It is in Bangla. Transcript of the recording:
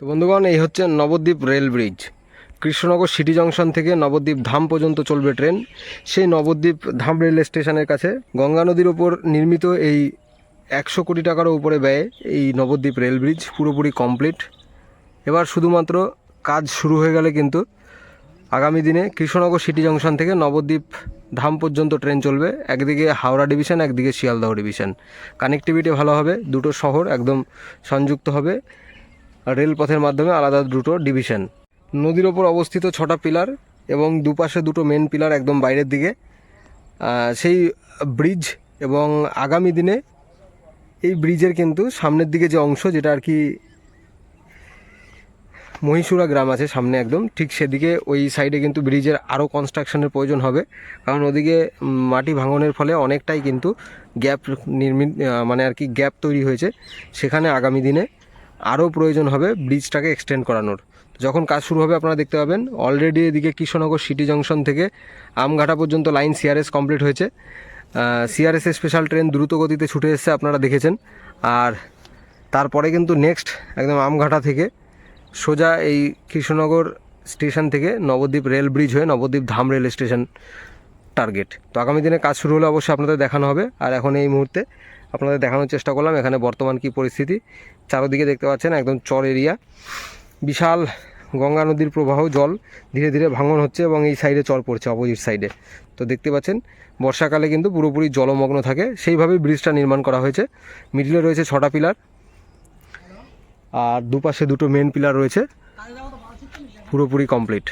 তো বন্ধুগণ, এই হচ্ছে Nabadwip rail bridge. Krishnanagar city junction থেকে নবদ্বীপ ধাম পর্যন্ত চলবে ট্রেন। সেই নবদ্বীপ ধাম রেল স্টেশনের কাছে গঙ্গা নদীর ওপর নির্মিত এই একশো কোটি টাকারও উপরে ব্যয়ে এই নবদ্বীপ রেল ব্রিজ পুরোপুরি কমপ্লিট। এবার শুধুমাত্র কাজ শুরু হয়ে গেলে কিন্তু আগামী দিনে কৃষ্ণনগর সিটি জংশন থেকে নবদ্বীপ ধাম পর্যন্ত ট্রেন চলবে। একদিকে হাওড়া ডিভিশন, একদিকে শিয়ালদহ ডিভিশন। কানেক্টিভিটি ভালো হবে, দুটো শহর একদম সংযুক্ত হবে। রেলপথের মাধ্যমে আলাদা দুটো ডিভিশন। নদীর ওপর অবস্থিত ছটা পিলার এবং দুপাশে দুটো মেন পিলার একদম বাইরের দিকে। সেই ব্রিজ এবং আগামী দিনে এই ব্রিজের কিন্তু সামনের দিকে যে অংশ, যেটা আর কি মহীশূরা গ্রাম আছে, সামনে একদম, ঠিক সেদিকে ওই সাইডে কিন্তু ব্রিজের আরও কনস্ট্রাকশনের প্রয়োজন হবে। কারণ ওদিকে মাটি ভাঙনের ফলে অনেকটাই কিন্তু গ্যাপ নির্মিত মানে আর কি গ্যাপ তৈরি হয়েছে। সেখানে আগামী দিনে আরও প্রয়োজন হবে ব্রিজটাকে এক্সটেন্ড করানোর। যখন কাজ শুরু হবে আপনারা দেখতে পাবেন অলরেডি এদিকে কৃষ্ণনগর সিটি জংশন থেকে আমঘাটা পর্যন্ত লাইন সিআরএস কমপ্লিট হয়েছে। সিআরএস স্পেশাল ট্রেন দ্রুত গতিতে ছুটে এসেছে আপনারা দেখেছেন। আর তারপরে কিন্তু নেক্সট একদম আমঘাটা থেকে সোজা এই কৃষ্ণনগর স্টেশন থেকে নবদ্বীপ রেল ব্রিজ হয়ে Nabadwip Dham rail station target তো আগামী দিনে কাজ শুরু হলে অবশ্যই আপনাদের দেখানো হবে। আর এখন এই মুহূর্তে আপনাদের দেখানোর চেষ্টা করলাম এখানে বর্তমান কি পরিস্থিতি। চারোদিকে দেখতে পাচ্ছেন একদম চর এরিয়া। বিশাল গঙ্গা নদীর প্রবাহ, জল ধীরে ধীরে ভাঙন হচ্ছে এবং এই সাইডে চর পড়ছে অপোজিট সাইডে তো দেখতে পাচ্ছেন, বর্ষাকালে কিন্তু পুরোপুরি জলমগ্ন থাকে। সেইভাবেই ব্রিজটা নির্মাণ করা হয়েছে। মিডিলে রয়েছে ছটা পিলার আর দুপাশে দুটো মেন পিলার রয়েছে। পুরোপুরি কমপ্লিট